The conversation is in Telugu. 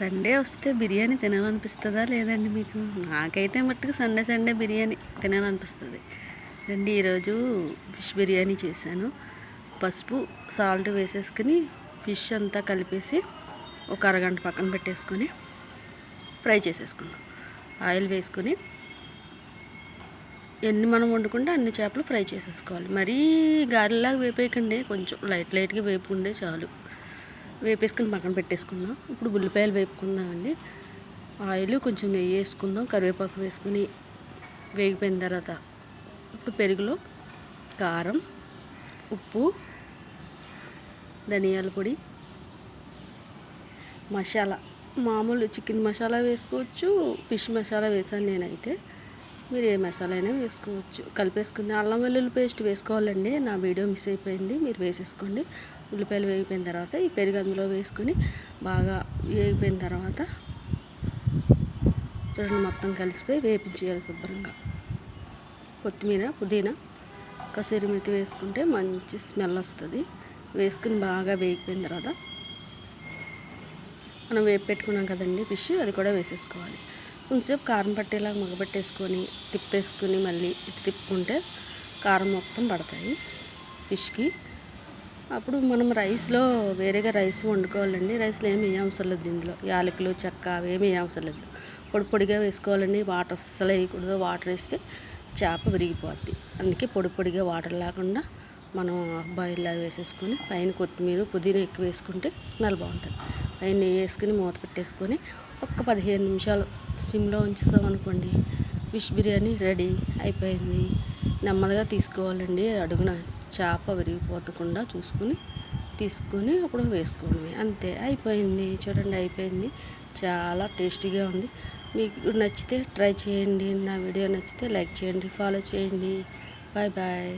సండే వస్తే బిర్యానీ తినాలనిపిస్తుందా లేదండి మీకు? నాకైతే మట్టుకు సండే సండే బిర్యానీ తినాలనిపిస్తుంది. రండి ఈరోజు ఫిష్ బిర్యానీ చేశాను. పసుపు సాల్ట్ వేసేసుకుని ఫిష్ అంతా కలిపేసి ఒక అరగంట పక్కన పెట్టేసుకొని ఫ్రై చేసేసుకున్నాం ఆయిల్ వేసుకొని ఎన్ని మనం వండుకుంటే అన్ని చేపలు ఫ్రై చేసేసుకోవాలి. మరీ గారెలాగా వేపేయకండి కొంచెం లైట్ లైట్గా వేపుకుంటే చాలు. వేపేసుకుని పక్కన పెట్టేసుకుందాం. ఇప్పుడు ఉల్లిపాయలు వేపుకుందామండి. ఆయిల్ కొంచెం నెయ్యి వేసుకుందాం. కరివేపాకు వేసుకుని వేగిపోయిన తర్వాత ఇప్పుడు పెరుగులో కారం ఉప్పు ధనియాల పొడి మసాలా. మామూలు చికెన్ మసాలా వేసుకోవచ్చు ఫిష్ మసాలా వేసాను నేనైతే. మీరు ఏ మసాలా అయినా వేసుకోవచ్చు. కలిపేసుకుని అల్లం వెల్లుల్లి పేస్ట్ వేసుకోవాలండి. నా వీడియో మిస్ అయిపోయింది. మీరు వేసేసుకోండి. ఉల్లిపాయలు వేగిపోయిన తర్వాత ఈ పెరుగు అందులో వేసుకొని బాగా వేగిపోయిన తర్వాత చూడండి మొత్తం కలిసిపోయి వేపించేయాలి శుభ్రంగా. కొత్తిమీర పుదీనా కసూరి మెతి వేసుకుంటే మంచి స్మెల్ వస్తుంది. వేసుకుని బాగా వేగిపోయిన తర్వాత మనం వేపు పెట్టుకున్నాం కదండి ఫిష్ అది కూడా వేసేసుకోవాలి. కొంచెంసేపు కారం పట్టేలాగా మగబెట్టేసుకొని తిప్పేసుకొని మళ్ళీ ఇటు తిప్పుకుంటే కారం మొత్తం పడతాయి ఫిష్కి. అప్పుడు మనం రైస్లో వేరేగా రైస్ వండుకోవాలండి. రైస్లో ఏమి అవసరం లేదు ఇందులో. యాలకులు చెక్క అవి ఏమి అవసరం లేదు. పొడి పొడిగా వేసుకోవాలండి. వాటర్ అస్సలు వేయకూడదు. వాటర్ వేస్తే చేప విరిగిపోద్ది. అందుకే పొడి పొడిగా వాటర్ లేకుండా మనం బాయిల్లా వేసేసుకొని పైన కొత్తిమీర పుదీనా ఎక్కువ వేసుకుంటే స్మెల్ బాగుంటుంది. పైన నెయ్యి వేసుకుని మూత పెట్టేసుకొని ఒక్క పదిహేను నిమిషాలు సిమ్లో ఉంచుతాం అనుకోండి ఫిష్ బిర్యానీ రెడీ అయిపోయింది. నెమ్మదిగా తీసుకోవాలండి అడుగున. చేప విరిగిపోతకుండా చూసుకుని తీసుకొని అప్పుడు వేసుకోండి. అంతే అయిపోయింది. చూడండి అయిపోయింది. చాలా టేస్టీగా ఉంది. మీకు నచ్చితే ట్రై చేయండి. నా వీడియో నచ్చితే లైక్ చేయండి ఫాలో చేయండి. Bye bye.